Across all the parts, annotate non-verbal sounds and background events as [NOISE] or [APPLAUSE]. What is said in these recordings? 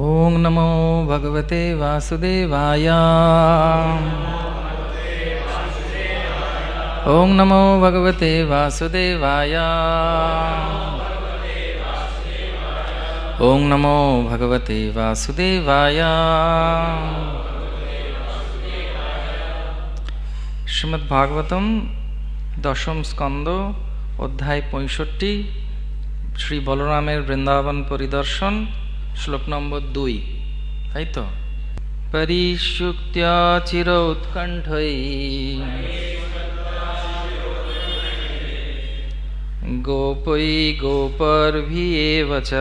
ॐ नमो भगवते वासुदेवाय ॐ नमो भगवते वासुदेवाय ॐ नमो भगवते वासुदेवाय শ্রীমদ্ভাগবতম দশম স্কন্দ অধ্যায় পঁয়ষট্টি শ্রী বলরামের বৃন্দাবন পরিদর্শন শ্লোক নম্বর দুই। তাই তো পরিশুক্ত্যা চির উৎকণ্ঠৈ। গোপৈ চ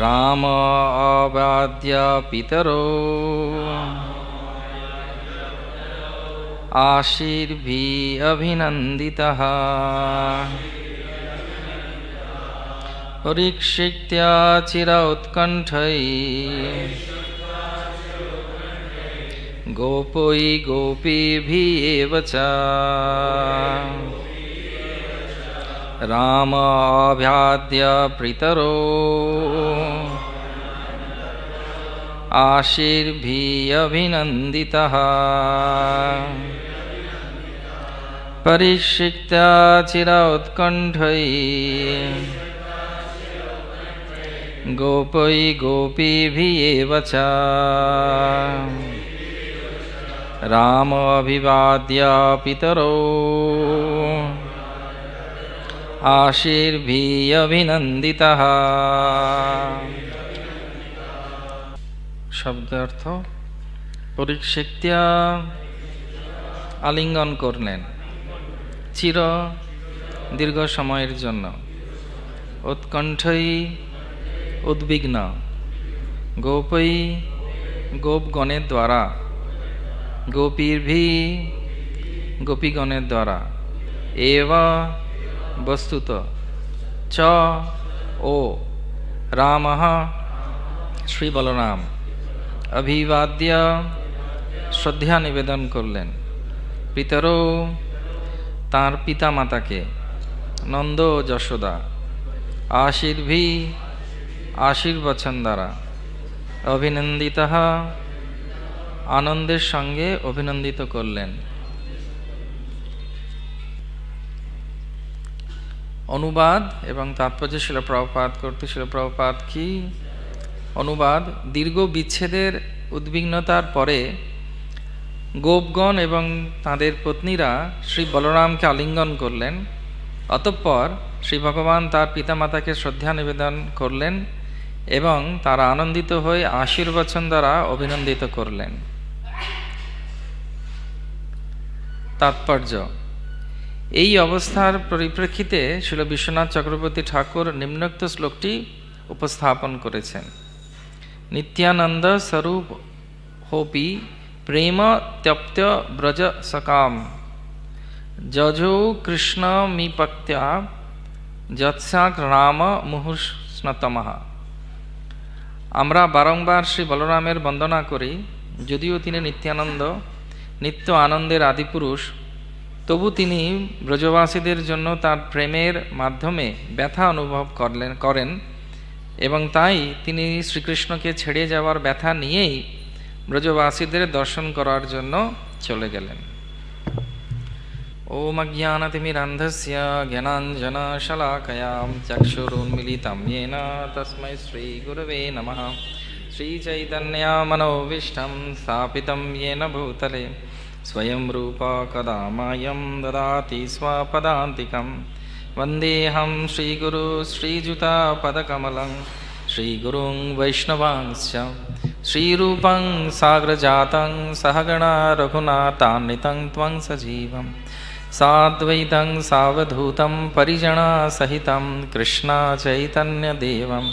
রাম অবাদ্য পিতরো। আশীর্ভি অভিনন্দিতः। परिक्षित्या चिर उत्कण्ठै गोपोयि गोपीभिः च। रामाभ्याद्य प्रीतरो। आशीर्भियभिनन्दितः। परिक्षित्या चिर उत्कण्ठै गोपै गोपीभिः च राम अभिवाद्य पितरो আশীর্ভিয়ভিনন্দিতः শব্দার্থ পরিক্ষিত্যা আলিঙ্গন করলেন চির দীর্ঘ সময়ের জন্য উৎকণ্ঠই উদ্বিগ্ন। গোপই গোপগণের দ্বারা। গোপীর্ভি গোপীগণের দ্বারা। এব বস্তুত। চ ও। রাম শ্রী বলরাম অভিবাদ্য শ্রদ্ধা নিবেদন করলেন। পিতরও তাঁর পিতা মাতাকে নন্দ যশোদা। আশীর্ভি আশীর্বচন দ্বারা। অভিনন্দিত। আনন্দের সঙ্গে অভিনন্দিত করলেন। অনুবাদ এবং তাৎপর্য প্রভুপাত করতে প্রভুপাত কি? অনুবাদ, দীর্ঘ বিচ্ছেদের উদ্বিগ্নতার পরে গোপগণ এবং তাদের পত্নীরা শ্রী বলরামকে আলিঙ্গন করলেন। অতঃপর শ্রী ভগবান তার পিতামাতাকে শ্রদ্ধা নিবেদন করলেন। এবং তারা আনন্দিত হয়ে আশীর্বচন দ্বারা অভিনন্দিত করলেন। তাৎপর্য, এই অবস্থার পরিপ্রেক্ষিতে শিল বিশ্বনাথ চক্রবর্তী ঠাকুর নিম্নোক্ত শ্লোকটি উপস্থাপন করেছেন। নিত্যানন্দ স্বরূপ হোপি প্রেম ত্যপ্ত ব্রজ সকাম। যজো কৃষ্ণ মিপত্যা যৎসাক রাম মুহুষ্ণতমঃ আমরা বারংবার শ্রী বলরামের বন্দনা করি, যদিও তিনি নিত্যানন্দ, নিত্য আনন্দের আদিপুরুষ তবু তিনি ব্রজবাসীদের জন্য তার প্রেমের মাধ্যমে ব্যথা অনুভব করলেন, করেন এবং তাই তিনি শ্রীকৃষ্ণকে ছেড়ে যাওয়ার ব্যথা নিয়েই ব্রজবাসীদের দর্শন করার জন্য চলে গেলেন। ओम अज्ञानतिमिरन्धस्य ज्ञानाञ्जनशलाकया चक्षुरुन्मिलितं येन तस्मै श्रीगुरवे नमः। श्रीचैतन्यामनोविष्टं स्थापितं येन भूतले। स्वयं रूपा कदा मायं ददाति स्वपदान्तिकं। वन्देऽहं श्रीगुरु श्रीयुतापदकमलं श्रीगुरुं वैष्णवांश्च। श्रीरूपं साग्रजातं सहगणा रघुनाथान्वितं त्वं सजीवम्। साद्वैतं सावधूतं परिजनासहितं कृष्णाचैतन्यदेवं।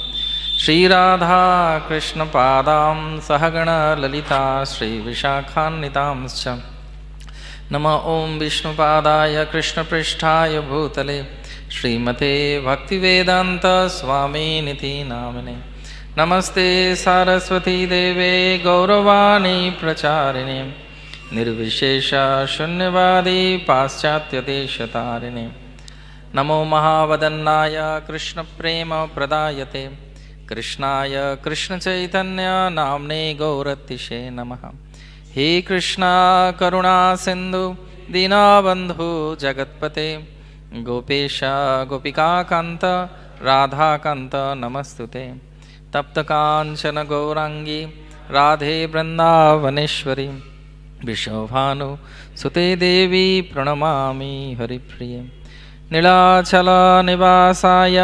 श्रीराधाकृष्णपादां सहगणललिता श्रीविशाखान्वितांश्च। नम ॐ विष्णुपादाय कृष्णपृष्ठाय भूतले। श्रीमते भक्तिवेदान्तस्वामिनिति नामिने। नमस्ते सारस्वती देवे, गौरवाणी प्रचारिणे। निर्विशेष शून्यवादी पाश्चात्यदेशतारिणे नमो महावदन्नाय कृष्णप्रेमप्रदायते कृष्णाय कृष्णचैतन्य नाम्ने गौरतिशे नमः हे कृष्णा करुणा सिन्धु दीनाबन्धु जगत्पते गोपेश गोपिकान्त राधाकान्त नमस्तु ते तप्तकाञ्चन गौराङ्गी राधे वृन्दावनेश्वरी विश्वभानु सुते देवी प्रणमामि हरिप्रिये नीलाचलनिवासाय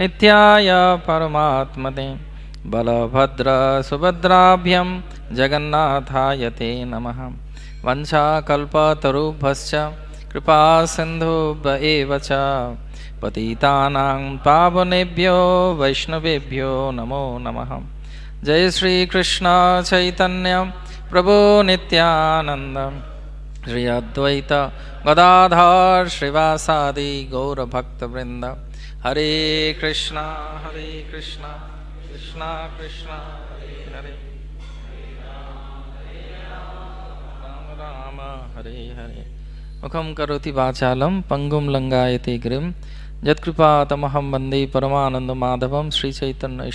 नित्याय परमात्मने बलभद्रसुभद्राभ्यं जगन्नाथाय ते नमः। वञ्चाकल्पतरुभ्यश्च कृपासिन्धुभ एव च। पावनेभ्यो वैष्णवेभ्यो नमो नमः। जय श्रीकृष्ण चैतन्य। प्रभो नित्यानन्द श्री अद्वैत गदाधर श्रीवासादि गौरभक्तवृन्द हरे कृष्णा हरे कृष्णा कृष्णा कृष्णा हरे हरे राम राम हरे हरे मुखं करोति वाचालं पङ्गुं लङ्गायते गिरिं यत्कृपातमहं वन्दे परमानन्दमाधवं श्रीचैतन्य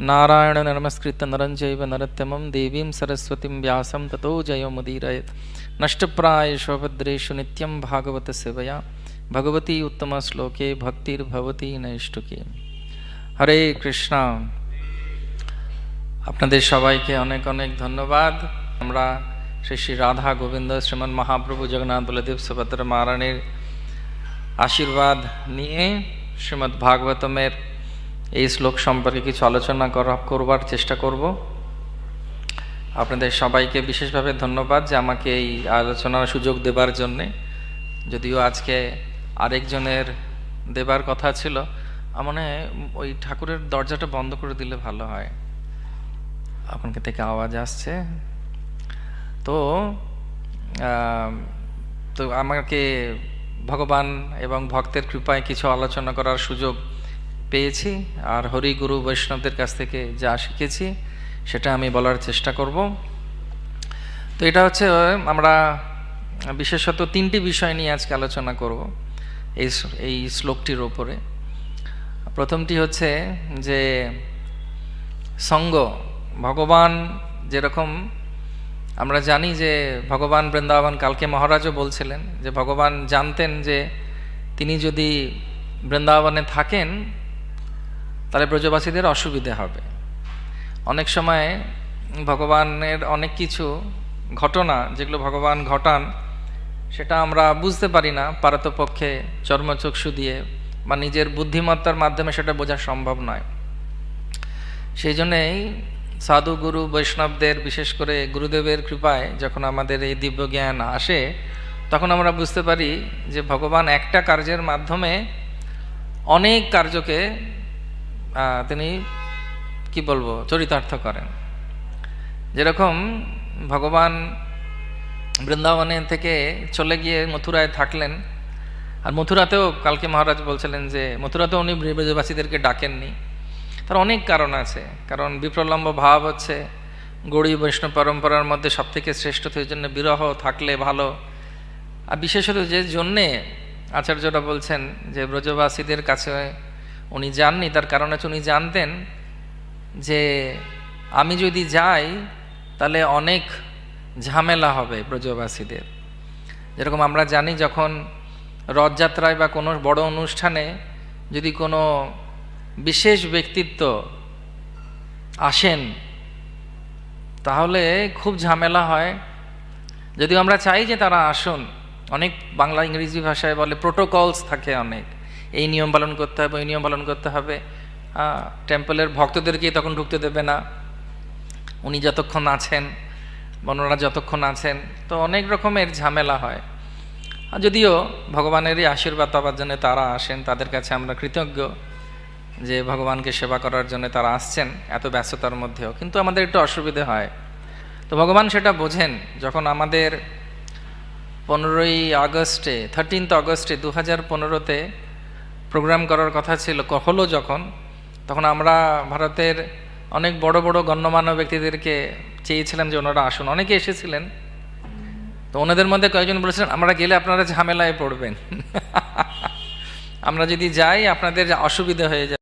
నారాయణ నమస్కృత నరంజైవ నరత్తమం దేవీం సరస్వతిం వ్యాసం తతో జయముదీరయత్ నష్టప్రాయ శోభద్రేషు నిత్యం భాగవత శివయా భగవతి ఉత్తమ శ్లోకే ভক্তি নৈষ্ঠুকে হরে কৃষ্ণ আপনাদের সবাইকে অনেক অনেক ধন্যবাদ আমরা শ্রী শ্রী রাধা গোবিন্দ শ্রীমান মহাপ্রভু জগন্নাথ বলদেব সুভদ্রা মহারানীর আশীর্বাদ নিয়ে শ্রীমদ্ ভাগবতমের এই শ্লোক সম্পর্কে কিছু আলোচনা করা করবার চেষ্টা করব। আপনাদের সবাইকে বিশেষভাবে ধন্যবাদ যে আমাকে এই আলোচনার সুযোগ দেবার জন্যে। যদিও আজকে আরেকজনের দেবার কথা ছিল আমার ওই ঠাকুরের দরজাটা বন্ধ করে দিলে ভালো হয়। আপনাকে থেকে আওয়াজ আসছে। তো তো আমাকে ভগবান এবং ভক্তের কৃপায় কিছু আলোচনা করার সুযোগ পেয়েছি আর হরি গুরু বৈষ্ণবদের কাছ থেকে যা শিখেছি, সেটা আমি বলার চেষ্টা করব। তো এটা হচ্ছে, আমরা বিশেষত তিনটি বিষয় নিয়ে আজকে আলোচনা করব এই এই শ্লোকটির ওপরে প্রথমটি হচ্ছে যে, সঙ্গ, ভগবান যেরকম, আমরা জানি যে ভগবান বৃন্দাবন কালকে মহারাজও বলছিলেন যে ভগবান জানতেন যে তিনি যদি বৃন্দাবনে থাকেন তাহলে ব্রজবাসীদের অসুবিধে হবে। অনেক সময় ভগবানের অনেক কিছু ঘটনা, যেগুলো ভগবান ঘটান, সেটা আমরা বুঝতে পারি না, পারতপক্ষে চর্মচক্ষু দিয়ে বা নিজের বুদ্ধিমত্তার মাধ্যমে সেটা বোঝা সম্ভব নয়। সেই জন্যেই সাধু গুরু বৈষ্ণবদের, বিশেষ করে গুরুদেবের কৃপায় যখন আমাদের এই দিব্য জ্ঞান আসে, তখন আমরা বুঝতে পারি যে ভগবান একটা কার্যের মাধ্যমে অনেক কার্যকে তিনি কি বলব, চরিতার্থ করেন। যেরকম ভগবান বৃন্দাবনে থেকে চলে গিয়ে মথুরায় থাকলেন, আর মথুরাতেও কালকে মহারাজ বলছিলেন যে, মথুরাতেও উনি ব্রজবাসীদেরকে ডাকেননি। তার অনেক কারণ আছে, কারণ বিপ্রলম্ব ভাব হচ্ছে গৌড়ী বৈষ্ণব পরম্পরার মধ্যে সবথেকে শ্রেষ্ঠ তো এই জন্য বিরহ থাকলে ভালো। আর বিশেষত যে জন্যে আচার্যরা বলছেন যে ব্রজবাসীদের কাছে উনি যাননি, তার কারণ হচ্ছে উনি জানতেন যে আমি যদি যাই, তাহলে অনেক ঝামেলা হবে ব্রজবাসীদের। যেরকম আমরা জানি যখন রথযাত্রায় বা কোনো বড় অনুষ্ঠানে যদি কোনো বিশেষ ব্যক্তিত্ব আসেন, তাহলে খুব ঝামেলা হয়। যদিও আমরা চাই যে তারা আসুন, অনেক বাংলা ইংরেজি ভাষায় বলে প্রোটোকলস থাকে অনেক। এই নিয়ম পালন করতে হবে, ওই নিয়ম পালন করতে হবে। টেম্পলের ভক্তদেরকে তখন ঢুকতে দেবে না। উনি যতক্ষণ আছেন বনরা যতক্ষণ আছেন, তো অনেক রকমের ঝামেলা হয়। যদিও ভগবানেরই আশীর্বাদ পাওয়ার জন্য তারা আসেন, তাদের কাছে আমরা কৃতজ্ঞ যে ভগবানকে সেবা করার জন্য তারা আসছেন এত ব্যস্ততার মধ্যেও। কিন্তু আমাদের একটু অসুবিধে হয়। তো ভগবান সেটা বোঝেন, যখন আমাদের পনেরোই আগস্টে থার্টিনথ আগস্টে দু হাজার পনেরোতে প্রোগ্রাম করার কথা ছিল হলো যখন, তখন আমরা ভারতের অনেক বড় বড় গণ্যমান্য ব্যক্তিদেরকে চেয়েছিলাম যে ওনারা আসুন। অনেকে এসেছিলেন। তো ওনাদের মধ্যে কয়েকজন বলেছিলেন, আমরা গেলে আপনারা ঝামেলায় পড়বেন। [LAUGHS] আমরা যদি যাই, আপনাদের অসুবিধা হয়ে যাবে।